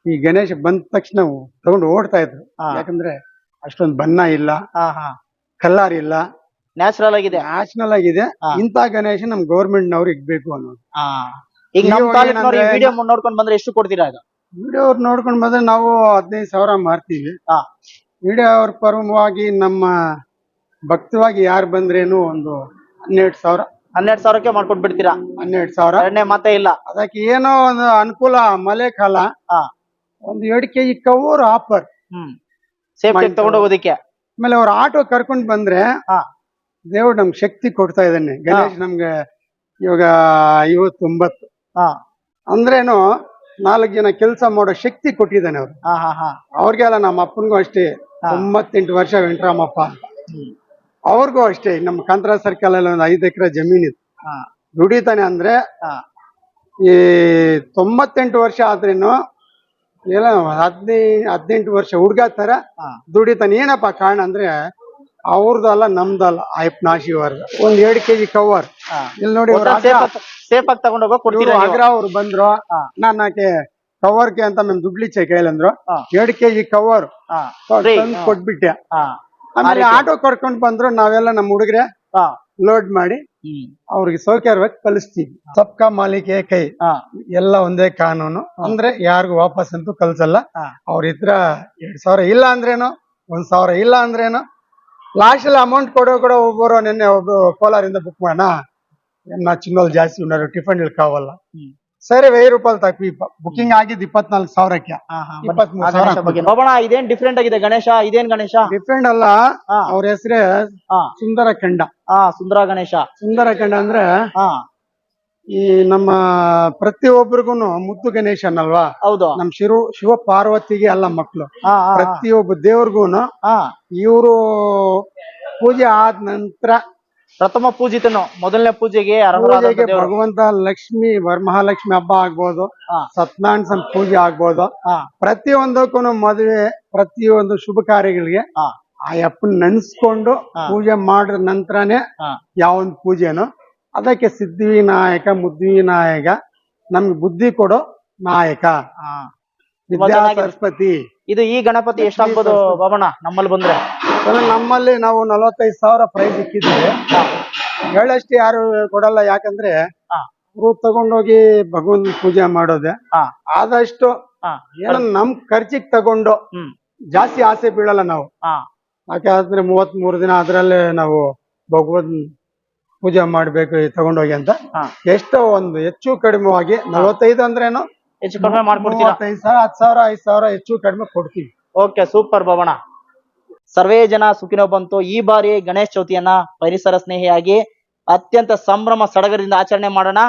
ಈ ಗಣೇಶ ಬಂದ ತಕ್ಷಣ ತಗೊಂಡು ಓಡ್ತಾ ಇದ್ರು. ಯಾಕಂದ್ರೆ ಅಷ್ಟೊಂದು ಬಣ್ಣ ಇಲ್ಲ. ಹಾ ಹಾ. ಕಲ್ಲರ್ ಇಲ್ಲ. ನ್ಯಾಚುರಲ್ ಆಗಿದೆ. ನ್ಯಾಷನಲ್ ಆಗಿದೆ. ಇಂತ ಗಣೇಶ ನಮ್ ಗೌರ್ಮೆಂಟ್ ನವ್ರು ಇಗ್ಬೇಕು ಅನ್ನೋದು. ಹಾ. ಈಗ ನಮ್ ಇವಾಗ ತಾಲೂಕ್ನವ್ರು ಈ ಏನಂದ್ರೆ- ವಿಡಿಯೋ ನೋಡ್ಕೊಂಡ್ ಬಂದ್ರೆ ಎಷ್ಟು ಕೊಡ್ತೀರಾ ಇದು? ವಿಡಿಯೋ ಅವ್ರು ನೋಡ್ಕೊಂಡ್ ಬಂದ್ರೆ ನಾವು ಹದಿನೈದು ಸಾವಿರ ಮಾರ್ತೀವಿ. ಹಾ. ವಿಡಿಯೋ ಅವ್ರ ಪರವಾಗಿ ನಮ್ಮ ಭಕ್ತವಾಗಿ ಯಾರು ಬಂದ್ರೇನು ಒಂದು ಹನ್ನೆರಡು ಸಾವಿರ. ಹನ್ನೆರಡು ಸಾವಿರಕ್ಕೆ ಮಾಡ್ಕೊಂಡ್ ಬಿಡ್ತೀರಾ ಹನ್ನೆರಡು ಸಾವಿರ. ಎರಡನೇ ಮಾತೇ ಇಲ್ಲ. ಅದಕ್ಕೆ ಏನೋ ಒಂದು ಅನುಕೂಲ ಮಳೆ ಕಾಲ. ಹಾ. ಒಂದು ಎರಡು ಕೆಜಿ ಕವರ್ ಆಫರ್. ಹ್ಮ್. ಸೇಫ್ಟಿ. ತಗೊಂಡು ಹೋಗೋದಿಕ್ಕೆ ಆಮೇಲೆ ಅವ್ರ ಆಟೋ ಕರ್ಕೊಂಡ್ ಬಂದ್ರೆ ದೇವ್ರು ನಮ್ಗೆ ಶಕ್ತಿ ಕೊಡ್ತಾ ಇದ್ದಾನೆ. ಗಣೇಶ್ ನಮ್ಗೆ ಇವಾಗ ಐವತ್ತೊಂಬತ್ತು. ಅಂದ್ರೇನು ನಾಲ್ಕು ಜನ ಕೆಲಸ ಮಾಡೋ ಶಕ್ತಿ ಕೊಟ್ಟಿದ್ದಾನೆ ಅವ್ರು. ಅವ್ರಿಗೆಲ್ಲ ನಮ್ಮ ಅಪ್ಪನಿಗೂ ಅಷ್ಟೇ. ತೊಂಬತ್ತೆಂಟು ವರ್ಷ ವೆಂಕಟರಾಮಪ್ಪ. ಅವ್ರಿಗೂ ಅಷ್ಟೇ. ನಮ್ಮ ಕಾಂತರ ಸರ್ಕಲ್ ಅಲ್ಲಿ ಒಂದು ಐದು ಎಕರೆ ಜಮೀನ್ ಹಾ. ದುಡಿತಾನೆ ಅಂದ್ರೆ ಈ ತೊಂಬತ್ತೆಂಟು ವರ್ಷ ಆದ್ರೇನು ಏನೋ ಹದಿನೈದು ಹದಿನೆಂಟು ವರ್ಷ ಹುಡುಗ ತರ ದುಡಿತಾನೆ. ಏನಪ್ಪ ಕಾರಣ ಅಂದ್ರೆ ಅವ್ರದಲ್ಲ ನಮ್ದಲ್ಲ ನಾಶಿ ವರ್ಗ ಒಂದ್ ಎರಡು ಕೆಜಿ ಕವರ್ ಇಲ್ಲಿ ನೋಡಿ ಸೇಫ್ ಆಗಿ ತಗೊಂಡು ಹೋಗೋ? ಆಗ್ರಾ ಅವ್ರು ಬಂದ್ರು. ನಾನ್ ಆಕೆ ಕವರ್ ಕೆ ಅಂತ ನಮ್ ದುಡ್ಲಿಚ್ಚೆ ಕೈಲಂದ್ರು ಎರಡ್ ಕೆಜಿ ಕವರ್. ಕೊಟ್ಬಿಟ್ಟೆ. ಆಮೇಲೆ ಆಟೋ ಕರ್ಕೊಂಡ್ ಬಂದ್ರು ನಾವೆಲ್ಲ ನಮ್ಮ ಹುಡುಗ್ರೆ ಲೋಡ್ ಮಾಡಿ. ಅವ್ರಿಗೆ ಸೌಕರ್ಯ ಕಲಿಸ್ತೀವಿ. ಸಬ್ಕಾ ಮಾಲೀಕೆ ಕೈ ಎಲ್ಲ ಒಂದೇ ಕಾನೂನು. ಅಂದ್ರೆ ಯಾರಿಗೂ ವಾಪಸ್ ಅಂತೂ ಕಲ್ಸಲ್ಲ. ಅವ್ರ ಇದ್ರ ಎರಡ್ ಸಾವಿರ ಇಲ್ಲ ಅಂದ್ರೇನು? ಒಂದ್ ಸಾವಿರ ಇಲ್ಲ ಅಂದ್ರೇನು? ಲಾಸ್ಟ್ ಅಲ್ಲಿ ಅಮೌಂಟ್ ಕೊಡೋ ಕೂಡ ಒಬ್ಬರು ನಿನ್ನೆ ಒಬ್ರು ಕೋಲಾರಿಂದ ಬುಕ್ ಮಾಡೋಣ ನಾ ಚಿನ್ನಲ್ ಜಾಸ್ತಿ ಉಂಡಾರು ಟಿಫನ್ ಇಳ್ಕಾವಲ್ಲ ಸರಿ ವೆಯ್ ರೂಪಾಯಿ ತಕ್ವಿ. ಬುಕಿಂಗ್ ಆಗಿದ್ ಇಪ್ಪತ್ನಾಲ್ಕು ಸಾವಿರಕ್ಕೆ. ಇದೇನ್ ಡಿಫ್ರೆಂಟ್ ಆಗಿದೆ ಗಣೇಶ? ಇದೇನ್ ಗಣೇಶ? ಡಿಫ್ರೆಂಟ್ ಅಲ್ಲ ಅವ್ರ ಹೆಸರೇ ಹಾ. ಸುಂದರ ಕಂಡ ಸುಂದರ ಗಣೇಶ. ಸುಂದರ ಕಂಡ ಅಂದ್ರೆ ಹಾ. ಈ ನಮ್ಮ ಪ್ರತಿಯೊಬ್ಬರಿಗೂನು ಮುದ್ದು ಗಣೇಶ ಅಲ್ವಾ ಹೌದು. ನಮ್ ಶಿರು ಶಿವ ಪಾರ್ವತಿಗೆ ಅಲ್ಲ ಮಕ್ಕಳು ಪ್ರತಿಯೊಬ್ಬ ದೇವ್ರಿಗೂನು ಹಾ. ಇವರು ಪೂಜೆ ಆದ ನಂತರ ಪ್ರಥಮ ಪೂಜಿತನು ಮೊದಲನೇ ಪೂಜೆಗೆ ಅರ್ಹರಾದಂತ ಪೂಜೆಗೆ ದೇವರು. ಭಗವಂತ ಲಕ್ಷ್ಮಿ ವರಮಹಾಲಕ್ಷ್ಮಿ ಹಬ್ಬ ಆಗ್ಬೋದು ಹಾ. ಸತ್ಯನಾರಾಯಣ ಸ್ವಾಮಿ ಪೂಜೆ ಆಗ್ಬೋದು. ಹಾ. ಪ್ರತಿಯೊಂದಕ್ಕೂ ಮದುವೆ ಪ್ರತಿಯೊಂದು ಶುಭ ಕಾರ್ಯಗಳಿಗೆ ಹಾ. ಆ ಅಪ್ಪನ್ ನೆನ್ಸ್ಕೊಂಡು ಹಾ. ಪೂಜೆ ಮಾಡಿದ ನಂತರನೇ ಹಾ. ಯಾವೊಂದು ಪೂಜೆನೋ ಅದಕ್ಕೆ ಮುದ್ವಿ นาย ಕ ನಮ್ಗೆ ಬುದ್ಧಿ ಕೊಡೋ ನಾಯಕ. ವಿದ್ಯಾ. ಸರಸ್ವತಿ. ಇದು ಈ ಗಣಪತಿ ಎಷ್ಟಾಗ್ಬೋದು ಬಾಬಣ್ಣ ನಮ್ಮಲ್ಲಿ ಬಂದ್ರೆ? ನಮ್ಮಲ್ಲಿ ನಾವು ನಲವತ್ತೈದು ಸಾವಿರ ಪ್ರೈಸ್ ಇಕ್ಕಿದ್ದೀವಿ. ಹೇಳಷ್ಟು ಯಾರು ಕೊಡಲ್ಲ ಯಾಕಂದ್ರೆ ಅವರು ತಗೊಂಡೋಗಿ ಭಗವಂತ ಪೂಜೆ ಮಾಡೋದೆ. ಆದಷ್ಟು ಏನೋ ನಮ್ ಖರ್ಚಿಗೆ ತಗೊಂಡು ಜಾಸ್ತಿ ಆಸೆ ಬೀಳಲ್ಲ ನಾವು. ಯಾಕೆ ಯಾಕಂದ್ರೆ ಮೂವತ್ ಮೂರು ದಿನ ಅದ್ರಲ್ಲೇ ನಾವು ಭಗವನ್ ಪೂಜೆ ಮಾಡ್ಬೇಕು ತಗೊಂಡೋಗಿ ಅಂತ. ಎಷ್ಟೋ ಒಂದು ಹೆಚ್ಚು ಕಡಿಮೆ ಆಗಿ ನಲವತ್ತೈದು ಅಂದ್ರೇನು? ಹೆಚ್ಚು ಕಡಿಮೆ ಮಾಡ್ಕೊಡ್ತೀವಿ ಸಾವಿರ ಹತ್ತು ಸಾವಿರ ಐದು ಸಾವಿರ ಹೆಚ್ಚು ಕಡಿಮೆ ಕೊಡ್ತೀವಿ. ಓಕೆ ಸೂಪರ್ ಬಾಬಣ್ಣ ಸರ್ವೇ ಜನ ಸುಖಿನೋ ಬಂತು. ಈ ಬಾರಿ ಗಣೇಶ ಚೌತಿಯನ್ನ ಪರಿಸರ ಸ್ನೇಹಿಯಾಗಿ ಅತ್ಯಂತ ಸಂಭ್ರಮ ಸಡಗರದಿಂದ ಆಚರಣೆ ಮಾಡೋಣ.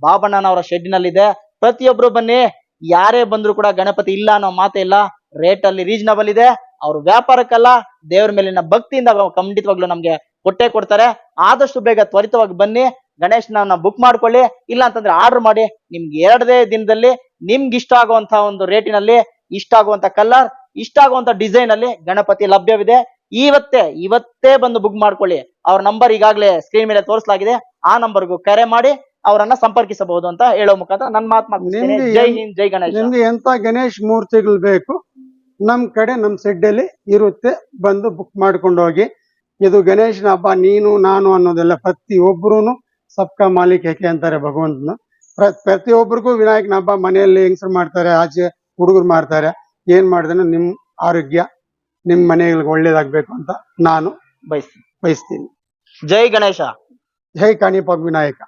ಬಾಬಣ್ಣನವರ ಶೆಡ್ಡಿನಲ್ಲಿದೆ. ಪ್ರತಿಯೊಬ್ರು ಬನ್ನಿ. ಯಾರೇ ಬಂದ್ರು ಕೂಡ ಗಣಪತಿ ಇಲ್ಲ ಅನ್ನೋ ಮಾತೇ ಇಲ್ಲ. ರೇಟ್ ಅಲ್ಲಿ ರೀಸನಬಲ್ ಇದೆ. ಅವ್ರ ವ್ಯಾಪಾರಕ್ಕಲ್ಲ, ದೇವ್ರ ಮೇಲಿನ ಭಕ್ತಿಯಿಂದ ಖಂಡಿತವಾಗ್ಲೂ ನಮ್ಗೆ ಕೊಟ್ಟೆ ಕೊಡ್ತಾರೆ. ಆದಷ್ಟು ಬೇಗ ತ್ವರಿತವಾಗಿ ಬನ್ನಿ. ಗಣೇಶನ ಬುಕ್ ಮಾಡ್ಕೊಳ್ಳಿ. ಇಲ್ಲ ಅಂತಂದ್ರೆ ಆರ್ಡರ್ ಮಾಡಿ. ನಿಮ್ಗೆ ಎರಡನೇ ದಿನದಲ್ಲಿ ನಿಮ್ಗೆ ಇಷ್ಟ ಆಗುವಂತಹ ಒಂದು ರೇಟಿನಲ್ಲಿ ಇಷ್ಟ ಆಗುವಂತ ಕಲರ್ ಇಷ್ಟ ಆಗುವಂತ ಡಿಸೈನ್ ಅಲ್ಲಿ ಗಣಪತಿ ಲಭ್ಯವಿದೆ. ಇವತ್ತೇ ಇವತ್ತೇ ಬಂದು ಬುಕ್ ಮಾಡ್ಕೊಳ್ಳಿ. ಅವ್ರ ನಂಬರ್ ಈಗಾಗಲೇ ಸ್ಕ್ರೀನ್ ಮೇಲೆ ತೋರಿಸಲಾಗಿದೆ. ಆ ನಂಬರ್ಗೂ ಕರೆ ಮಾಡಿ ಅವರನ್ನ ಸಂಪರ್ಕಿಸಬಹುದು ಅಂತ ಹೇಳೋ ಮುಖಾಂತರ ನನ್ನ ಮಾತು. ಜೈ ಹಿಂದ್ ಜೈ ಗಣೇಶ. ನಿಮ್ಗೆ ಎಂತ ಗಣೇಶ್ ಮೂರ್ತಿಗಳು ಬೇಕು ನಮ್ ಕಡೆ ನಮ್ ಸೆಡ್ಡಲ್ಲಿ ಇರುತ್ತೆ. ಬಂದು ಬುಕ್ ಮಾಡ್ಕೊಂಡು ಹೋಗಿ. ಇದು ಗಣೇಶನ ಹಬ್ಬ ನೀನು ನಾನು ಅನ್ನೋದೆಲ್ಲ ಪ್ರತಿಯೊಬ್ಬರು ಸಬ್ಕ ಮಾಲೀಕ್ ಏಕೆ ಅಂತಾರೆ ಭಗವಂತನ. ಪ್ರ- ಪ್ರತಿಯೊಬ್ಬರಿಗೂ ವಿನಾಯಕನ ಹಬ್ಬ ಮನೆಯಲ್ಲಿ ಹೆಂಗಸರು ಮಾಡ್ತಾರೆ ಆಚೆ ಹುಡುಗರು ಮಾಡ್ತಾರೆ. ಏನ್ ಮಾಡಿದ್ರೆ ನಿಮ್ ಆರೋಗ್ಯ ನಿಮ್ ಮನೆಗಳಿಗೆ ಒಳ್ಳೇದಾಗ್ಬೇಕು ಅಂತ ನಾನು ಬಯಸ್ತೀನಿ. ಬಯಸ್ತೀನಿ. ಜೈ ಗಣೇಶ. ಜೈ ಕಾಣಿಪ ವಿನಾಯಕ.